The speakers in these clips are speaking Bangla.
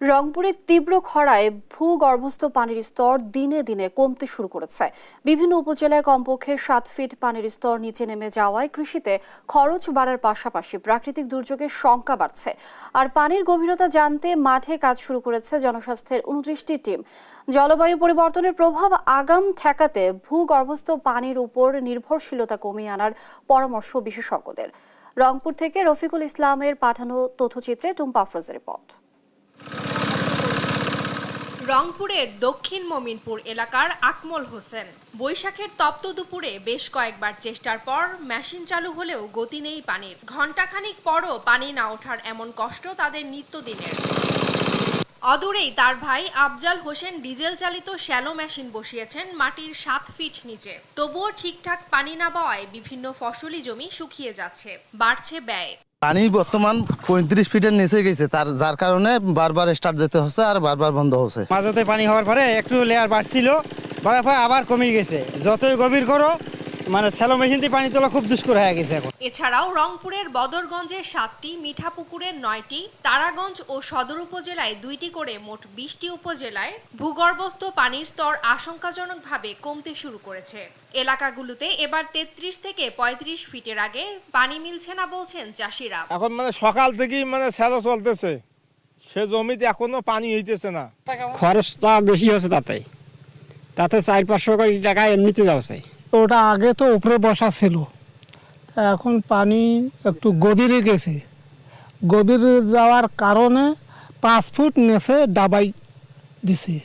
রংপুরের তীব্র খরায় ভূগর্ভস্থ পানির স্তর দিনে দিনে কমতে শুরু করেছে। বিভিন্ন উপজেলায় কমপক্ষে সাত ফিট পানির স্তর নিচে নেমে যাওয়ায় কৃষিতে খরচ বাড়ার পাশাপাশি প্রাকৃতিক দুর্যোগের শঙ্কা বাড়ছে। আর পানির গভীরতা জানতে মাঠে কাজ শুরু করেছে জনস্বাস্থ্যের উনত্রিশটি টিম। জলবায়ু পরিবর্তনের প্রভাব আগাম ঠেকাতে ভূগর্ভস্থ পানির উপর নির্ভরশীলতা কমিয়ে আনার পরামর্শ বিশেষজ্ঞদের। রংপুর থেকে রফিকুল ইসলামের পাঠানো তথ্যচিত্রে টুম্পা আফরোজের রিপোর্ট। রংপুরের দক্ষিণ মমিনপুর এলাকার আকমল হোসেন। বৈশাখের তপ্ত দুপুরে বেশ কয়েকবার চেষ্টার পর মেশিন চালু হলেও গতি নেই পানির। ঘণ্টাখানিক পরও পানি না ওঠার এমন কষ্ট তাদের নিত্যদিনের। অদূরেই তার ভাই আফজাল হোসেন ডিজেল চালিত শ্যালো মেশিন বসিয়েছেন মাটির সাত ফিট নিচে। তবুও ঠিকঠাক পানি না পাওয়ায় বিভিন্ন ফসলি জমি শুকিয়ে যাচ্ছে। বাড়ছে ব্যয়। পানি বর্তমান পঁয়ত্রিশ ফিটের নিচে গেছে। তার, যার কারণে বারবার স্টার্ট যেতে হচ্ছে আর বারবার বন্ধ হচ্ছে। মাঝাতে পানি হওয়ার পরে একটু লেয়ার বাড়ছিল, বাড়ার পরে আবার কমে গেছে। যতই গভীর করো মানে স্যালো মেশিন দিয়ে পানি তোলা খুব দুষ্কর হয়ে গেছে এখন। এছাড়াও রংপুরের বদরগঞ্জে সাতটি মিঠাপুকুরের নয়টি তারাগঞ্জ ও সদর উপজেলায় দুইটি করে মোট বিশটি উপজেলায় ভূগর্ভস্থ পানির স্তর আশঙ্কাজনকভাবে কমতে শুরু করেছে। এলাকাগুলোতে এবার তেত্রিশ থেকে ৩৫ ফিটের আগে পানি মিলছে না বলছেন চাষিরা। এখন মানে সকাল থেকেই মানে স্যালো চলতেছে। সে জমিতে এখনও পানি হইতেছে না। খরচটা বেশি হচ্ছে তাতে। তাতে চার পাঁচশো কোটি টাকা এমনিতে যাচ্ছে। ওটা আগে তো উপরে বসা ছিল। এখন পানি একটু গভীরে গেছে। গভীরে যাওয়ার কারণে পাঁচ ফুট নেচে ডাবাই দিছে।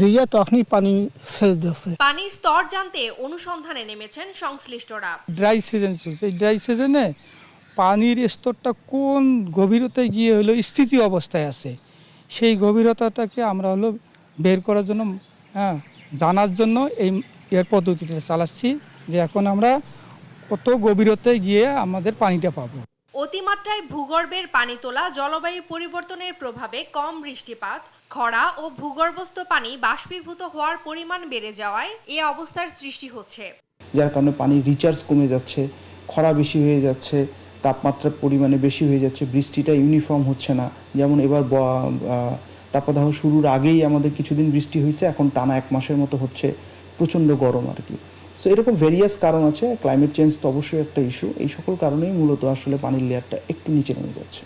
দিয়ে তখনই পানি সেচ দিচ্ছে পানির স্তর জানতে অনুসন্ধানে নেমেছেন সংশ্লিষ্টরা। ড্রাই সিজন চলছে। এই ড্রাই সিজনে পানির স্তরটা কোন গভীরতায় গিয়ে হলো স্থিতি অবস্থায় আছে সেই গভীরতাটাকে আমরা হলো বের করার জন্য হ্যাঁ জানার জন্য এই এর পদ্ধতিটা চালাচ্ছি যে এখন আমরা কত গভীরতায় গিয়ে আমাদের পানিটা পাবো। অতিমাত্রায় ভূগর্ভের পানি তোলা জলবায়ু পরিবর্তনের প্রভাবে কম বৃষ্টিপাত খরা ও ভূগর্ভস্থ পানি বাষ্পীভূত হওয়ার পরিমাণ বেড়ে যাওয়ায় এ অবস্থার সৃষ্টি হচ্ছে। যার কারণে পানির রিচার্জ কমে যাচ্ছে খরা বেশি হয়ে যাচ্ছে তাপমাত্রার পরিমাণে বেশি হয়ে যাচ্ছে বৃষ্টিটা ইউনিফর্ম হচ্ছে না। যেমন এবার তাপদাহ শুরুর আগেই আমাদের কিছুদিন বৃষ্টি হয়েছে এখন টানা এক মাসের মতো হচ্ছে। প্রচণ্ড গরম আর কি। সো এরকম ভেরিয়াস কারণ আছে ক্লাইমেট চেঞ্জ তো অবশ্যই একটা ইস্যু এই সকল কারণেই মূলত আসলে পানির লেয়ারটা একটু নিচে নেমে যাচ্ছে।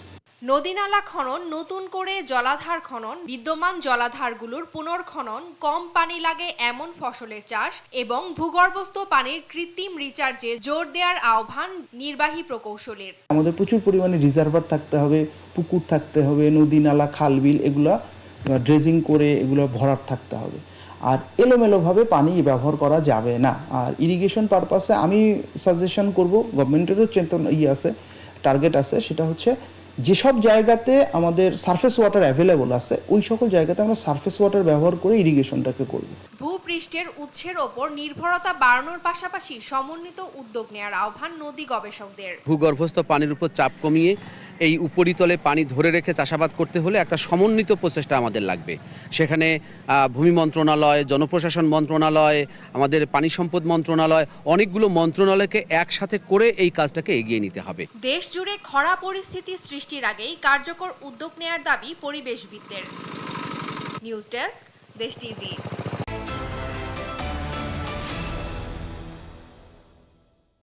নদীনালা খনন নতুন করে জলাধার খনন বিদ্যমান জলাধারগুলোর পুনর্খনন কম পানি লাগে এমন ফসলের চাষ এবং ভূগর্ভস্থ পানির কৃত্রিম রিচার্জে জোর দেওয়ার আহ্বান নির্বাহী প্রকৌশলীর। আমাদের প্রচুর পরিমাণে রিজার্ভার থাকতে হবে পুকুর থাকতে হবে নদী নালা খাল বিল এগুলা ড্রেজিং করে এগুলো ভরাট থাকতে হবে। আর এলোমেলোভাবে পানি ব্যবহার করা যাবে না। আর ইরিগেশন পারপাসে আমি সাজেশন করব গভর্নমেন্টেরও চেতন ই আছে টার্গেট আছে সেটা হচ্ছে যেসব জায়গাতে আমাদের সারফেস ওয়াটার অ্যাভেলেবল আছে ওই সকল জায়গাতে আমরা সারফেস ওয়াটার ব্যবহার করে ইরিগেশনটাকে করব। ভূপৃষ্ঠের উৎসের ওপর নির্ভরতা বাড়ানোর পাশাপাশি সমন্বিত উদ্যোগ নেওয়ার আহ্বান নদী গবেষকদের। ভূগর্ভস্থ পানির উপর চাপ কমিয়ে এই উপরিতলে পানি ধরে রেখে চাষাবাদ করতে হলে একটা সমন্বিত প্রচেষ্টা আমাদের লাগবে। সেখানে ভূমি মন্ত্রণালয়, জনপ্রশাসন মন্ত্রণালয়, আমাদের পানি সম্পদ মন্ত্রণালয়, অনেকগুলো মন্ত্রণালয়কে একসাথে করে এই কাজটাকে এগিয়ে নিতে হবে। দেশ জুড়ে খরা পরিস্থিতি সৃষ্টির আগেই কার্যকর উদ্যোগ নেয়ার দাবি পরিবেশবিদদের। News desk, Desh TV.